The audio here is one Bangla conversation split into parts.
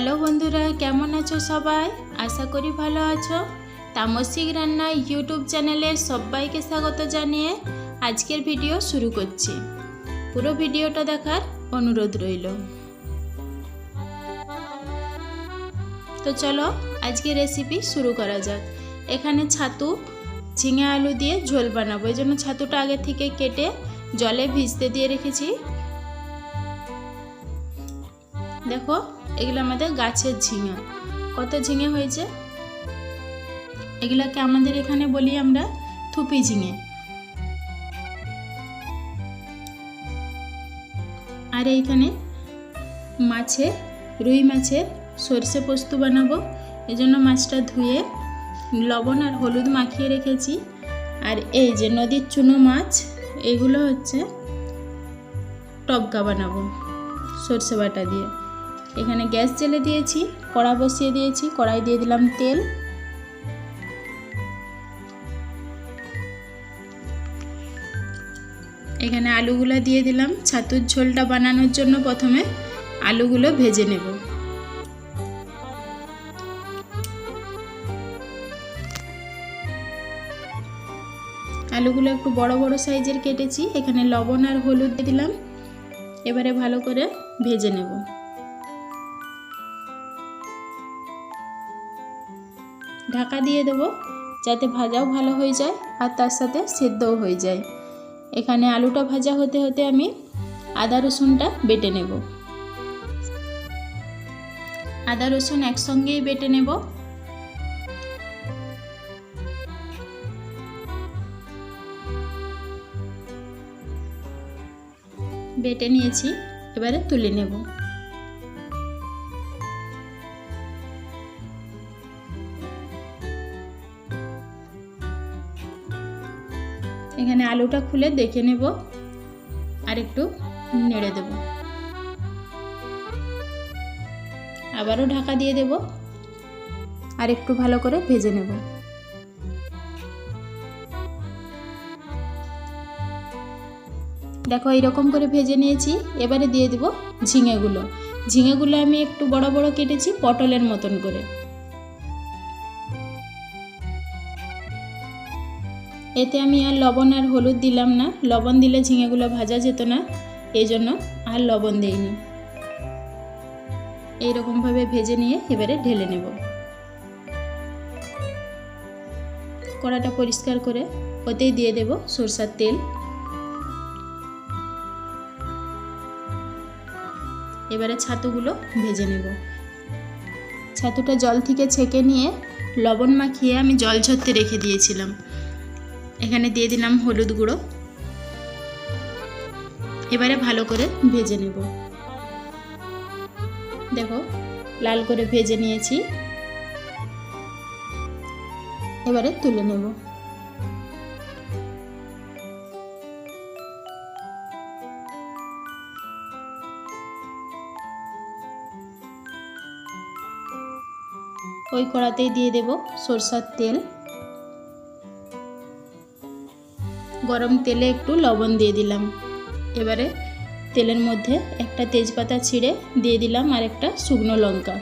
হ্যালো বন্ধুরা, কেমন আছো সবাই? আশা করি ভালো আছো। তামসিক রান্না ইউটিউব চ্যানেলে সবাইকে স্বাগত জানিয়ে আজকের ভিডিও শুরু করছি। পুরো ভিডিওটা দেখার অনুরোধ রইল। তো চলো আজকে রেসিপি শুরু করা যাক। এখানে ছাতু, ঝিঙে আলু দিয়ে ঝোল বানাবো। এই জন্য ছাতুটা আগে থেকে কেটে জলে ভিজতে দিয়ে রেখেছি। দেখো, এগুলো আমাদের গাছের ঝিঙে। কত ঝিঙে হয়েছে? এগুলাকে আমাদের এখানে বলি আমরা থুপি ঝিঙে। আর এইখানে মাছে, রুই মাছের সর্ষে পোস্ত বানাবো। এই জন্য মাছটা ধুয়ে লবণ আর হলুদ মাখিয়ে রেখেছি। আর এই যে নদীর চুনো মাছ, এগুলো হচ্ছে টবকা বানাবো, সর্ষে বাটা দিয়ে। এখানে গ্যাস জেলে দিয়েছি, কড়া বসিয়ে দিয়েছি, কড়াই দিয়ে দিলাম তেল। এখানে আলুগুলো দিয়ে দিলাম। ছাতুর ঝোলটা বানানোর জন্য প্রথমে আলুগুলো ভেজে নেব। আলুগুলো একটু বড় বড় সাইজের কেটেছি। এখানে লবণ আর হলুদ দিলাম। এবারে ভালো করে ভেজে নেব। ঢাকা দিয়ে দেবো যাতে ভাজাও ভালো হয়ে যায় আর তার সাথে সেদ্ধও হয়ে যায়। এখানে আলুটা ভাজা হতে হতে আমি আদা রসুনটা বেটে নেব। আদা রসুন একসঙ্গেই বেটে নেব। বেটে নিয়েছি, এবারে তুলে নেব। এখানে আলুটা খুলে দেখে নেব আর একটু নেড়ে দেব। আবারও ঢাকা দিয়ে দেব আর একটু ভালো করে ভেজে নেব। দেখো এইরকম করে ভেজে নিয়েছি, এবারে দিয়ে দেব ঝিঙেগুলো। ঝিঙেগুলো আমি একটু বড় বড় কেটেছি পটলের মতন করে। এতে আমি আর লবণ আর হলুদ দিলাম না। লবণ দিলে ঝিঙেগুলো ভাজা যেত না এই জন্য আর লবণ দেইনি। এইরকমভাবে ভেজে নিয়ে এবারে ঢেলে নেব। কড়াটা পরিষ্কার করে ওতেই দিয়ে দেব সরষার তেল। এবারে ছাতুগুলো ভেজে নেব। ছাতুটা জল থেকে ছেঁকে নিয়ে লবণ মাখিয়ে আমি জল ঝরতে রেখে দিয়েছিলাম। এখানে দিয়ে দিলাম হলুদ গুঁড়ো। এবারে ভালো করে ভেজে নেব। দেখো, লাল করে ভেজে নিয়েছি। এবারে তুলে নেব। ওই কড়াতেই দিয়ে দেব সরষার তেল। গরম তেলে একটু লবণ দিয়ে দিলাম। এবারে তেলের মধ্যে একটা তেজপাতা ছিঁড়ে দিয়ে দিলাম আর একটা শুকনো লঙ্কা।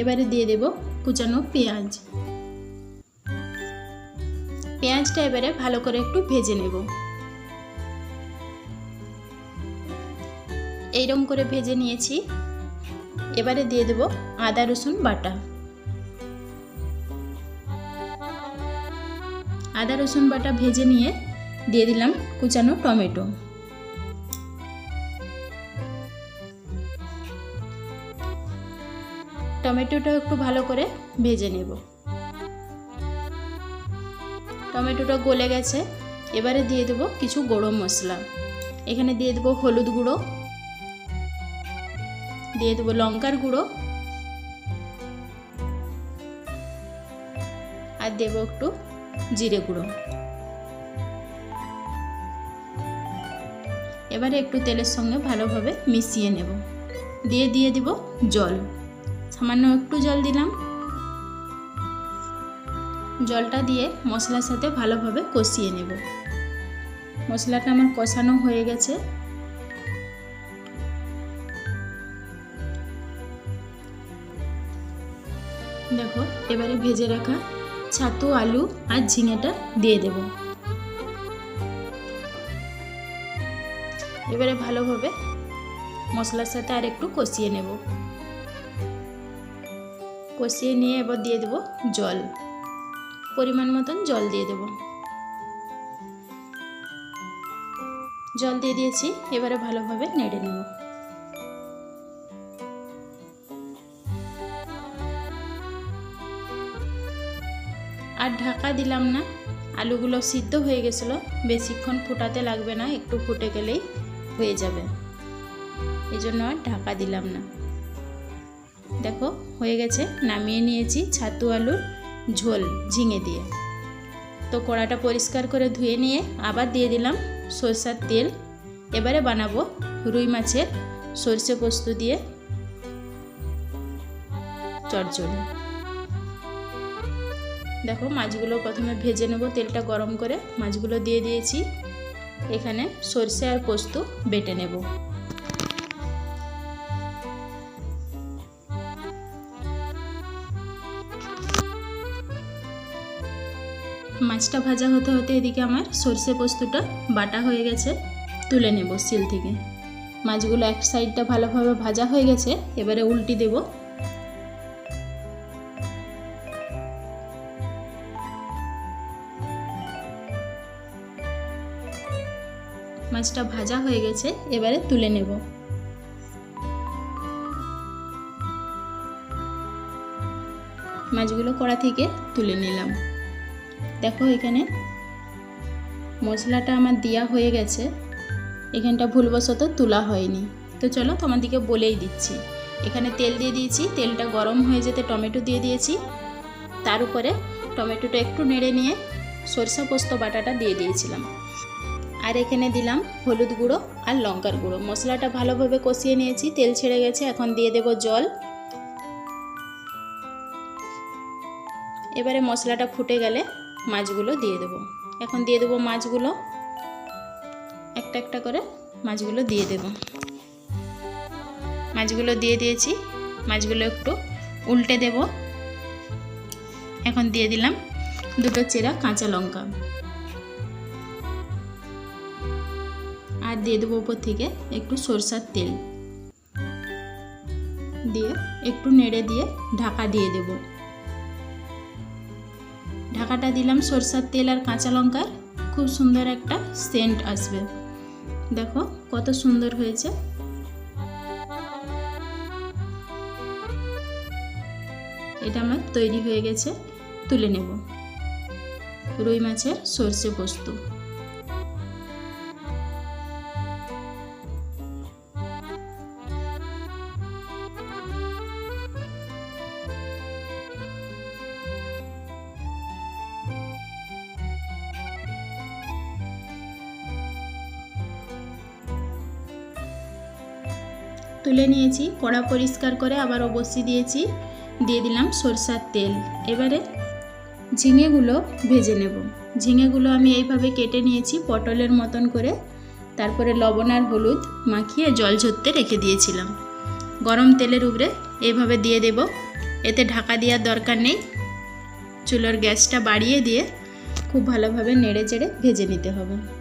এবারে দিয়ে দেব কুচানো পেঁয়াজ। পেঁয়াজটা এবারে ভালো করে একটু ভেজে নেব। এইরকম করে ভেজে নিয়েছি। এবারে দিয়ে দেব আদা রসুন বাটা। আদা, রসুন বাটা ভেজে নিয়ে দিয়ে দিলাম কুচানো টমেটো। টমেটোটা একটু ভালো করে ভেজে নেব। টমেটোটা গলে গেছে, এবারে দিয়ে দেবো কিছু গরম মশলা। এখানে দিয়ে দেবো হলুদ গুঁড়ো। দিয়ে দেবো লঙ্কার গুঁড়ো। আর দেবো একটু জিরে গুঁড়ো। এবারে একটু তেলের সঙ্গে ভালোভাবে মিশিয়ে নেব। দিয়ে দিয়ে দিব জল। সামান্য একটু জল দিলাম। জলটা দিয়ে মশলার সাথে ভালোভাবে কষিয়ে নেব। মশলাটা আমার কষানো হয়ে গেছে। দেখো, এবারে ভেজে রাখা ছাতু, আলু আর ঝিঙেটা দিয়ে দেব। এবারে ভালোভাবে মশলার সাথে আর একটু কষিয়ে নেব। কষিয়ে নিয়ে এবার দিয়ে দেব জল। পরিমাণ মতন জল দিয়ে দেব। জল দিয়ে দিয়েছি, এবারে ভালোভাবে নেড়ে নেব। আর ঢাকা দিলাম না। আলুগুলো সিদ্ধ হয়ে গেছিল। বেশিক্ষণ ফোটাতে লাগবে না, একটু ফুটে গেলেই হয়ে যাবে। এই জন্য আর ঢাকা দিলাম না। দেখো, হয়ে গেছে। নামিয়ে নিয়েছি ছাতু আলুর ঝোল ঝিঙে দিয়ে। তো কড়াটা পরিষ্কার করে ধুয়ে নিয়ে আবার দিয়ে দিলাম সরষার তেল। এবারে বানাবো রুই মাছের সর্ষে পোস্ত দিয়ে চটচড়ি দেখো মাছগুলো প্রথমে ভেজে নেব, তেলটা গরম করে মাছগুলো দিয়ে দিয়েছি। এখানে সরষে আর পোস্ত বেটে নেব। মাছটা ভাজা হতে হতে এদিকে আমার সর্ষে পোস্তটা বাটা হয়ে গেছে, তুলে নেব সিল থেকে। মাছগুলো এক সাইডটা ভালোভাবে ভাজা হয়ে গেছে, এবারে উল্টি দেব। মাছটা ভাজা হয়ে গেছে, এবারে তুলে নেব। মাছগুলো কড়া থেকে তুলে নিলাম। দেখো এখানে মশলাটা আমার দেওয়া হয়ে গেছে, এখানটা ভুলবশত তোলা হয়নি। তো চলো তোমাদেরকে বলেই দিচ্ছি, এখানে তেল দিয়ে দিয়েছি, তেলটা গরম হয়ে যেতে টমেটো দিয়ে দিয়েছি। তার উপরে টমেটোটা একটু নেড়ে নিয়ে সরষা পোস্ত বাটাটা দিয়ে দিয়েছিলাম। আর এখানে দিলাম হলুদ গুঁড়ো আর লঙ্কার গুঁড়ো। মশলাটা ভালোভাবে কষিয়ে নিয়েছি, তেল ছেড়ে গেছে, এখন দিয়ে দেব জল। এবারে মশলাটা ফুটে গেলে মাছগুলো দিয়ে দেবো। এখন দিয়ে দেবো মাছগুলো, একটা একটা করে মাছগুলো দিয়ে দেব। মাছগুলো দিয়ে দিয়েছি, মাছগুলো একটু উল্টে দেব। এখন দিয়ে দিলাম দুটো চেরা কাঁচা লঙ্কা। দিয়ে দেবো ওপর থেকে একটু সরষার তেল। দিয়ে একটু নেড়ে দিয়ে ঢাকা দিয়ে দেবো। ঢাকাটা দিলাম সরষার তেল আর কাঁচা লঙ্কার। খুব সুন্দর একটা সেন্ট আসবে। দেখো কত সুন্দর হয়েছে। এটা আমার তৈরি হয়ে গেছে। তুলে নেব। রুই মাছের সর্ষে পোস্ত। তুলে নিয়েছি, কড়া পরিষ্কার করে আবার অবশ্যই দিয়েছি, দিয়ে দিলাম সরষার তেল। এবারে ঝিঙেগুলো ভেজে নেব। ঝিঙেগুলো আমি এইভাবে কেটে নিয়েছি পটলের মতন করে। তারপরে লবণ আর হলুদ মাখিয়ে জল ঝরতে রেখে দিয়েছিলাম। গরম তেলের উপরে এইভাবে দিয়ে দেব। এতে ঢাকা দেওয়ার দরকার নেই। চুলোর গ্যাসটা বাড়িয়ে দিয়ে খুব ভালোভাবে নেড়ে চেড়ে ভেজে নিতে হবে।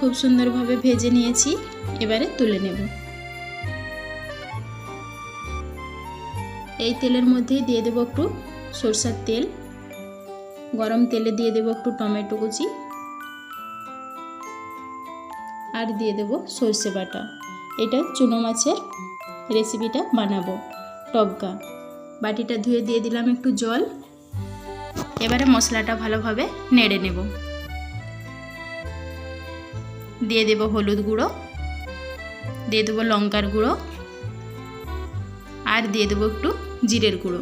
খুব সুন্দরভাবে ভেজে নিয়েছি। এবারে তুলে নেব। এই তেলের মধ্যেই দিয়ে দেবো একটু সরষার তেল। গরম তেলে দিয়ে দেবো একটু টমেটো কুচি। আর দিয়ে দেব সর্ষে বাটা। এটা চুনো মাছের রেসিপিটা বানাবো। টবকা বাটিটা ধুয়ে দিয়ে দিলাম একটু জল। এবারে মশলাটা ভালোভাবে নেড়ে নেব। দিয়ে দেব হলুদ গুঁড়ো, দিয়ে দেবো লঙ্কার গুঁড়ো, আর দিয়ে দেবো একটু জিরের গুঁড়ো।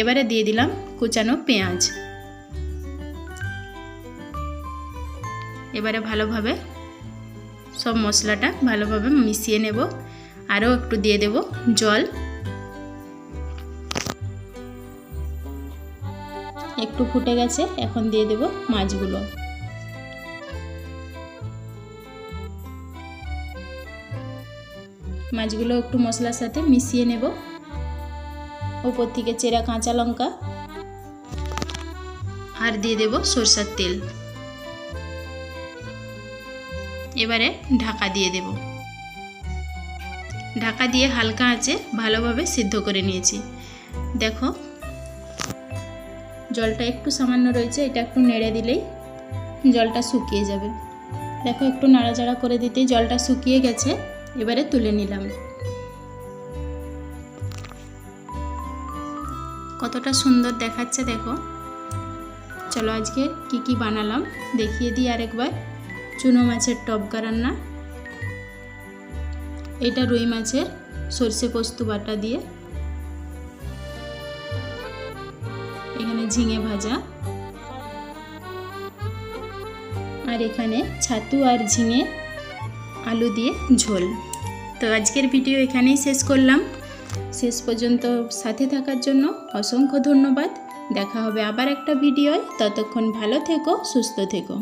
এবারে দিয়ে দিলাম কুচানো পেঁয়াজ। এবারে ভালোভাবে সব মশলাটা ভালোভাবে মিশিয়ে নেব। আরও একটু দিয়ে দেব জল। একটু ফুটে গেছে, এখন দিয়ে দেব মাছগুলো। মাছগুলো একটু মশলার সাথে মিশিয়ে নেব। ওপর থেকে চেরা কাঁচা লঙ্কা। আর দিয়ে দেব সরষার তেল। এবারে ঢাকা দিয়ে দেব। ঢাকা দিয়ে হালকা আঁচে ভালোভাবে সিদ্ধ করে নিয়েছি। দেখো, জলটা একটু সামান্য রয়েছে, এটা একটু নেড়ে দিলেই জলটা শুকিয়ে যাবে। দেখো, একটু নাড়াচাড়া করে দিতেই জলটা শুকিয়ে গেছে। এবারে তুলে নিলাম। কতটা সুন্দর দেখাচ্ছে দেখো। চলো আজকে কি কি বানালাম, দেখিয়ে দিই আরেকবার। চুনো মাছের টবকা রান্না এটা রুই মাছের সর্ষে পোস্ত বাটা দিয়ে। এখানে ঝিঙে ভাজা। আর এখানে ছাতু আর ঝিঙে আলু দিয়ে ঝোল। তো আজকের ভিডিও এখানেই শেষ করলাম। শেষ পর্যন্ত সাথে থাকার জন্য অসংখ্য ধন্যবাদ। দেখা হবে আবার একটা ভিডিওয়। ততক্ষণ ভালো থেকো, সুস্থ থেকো।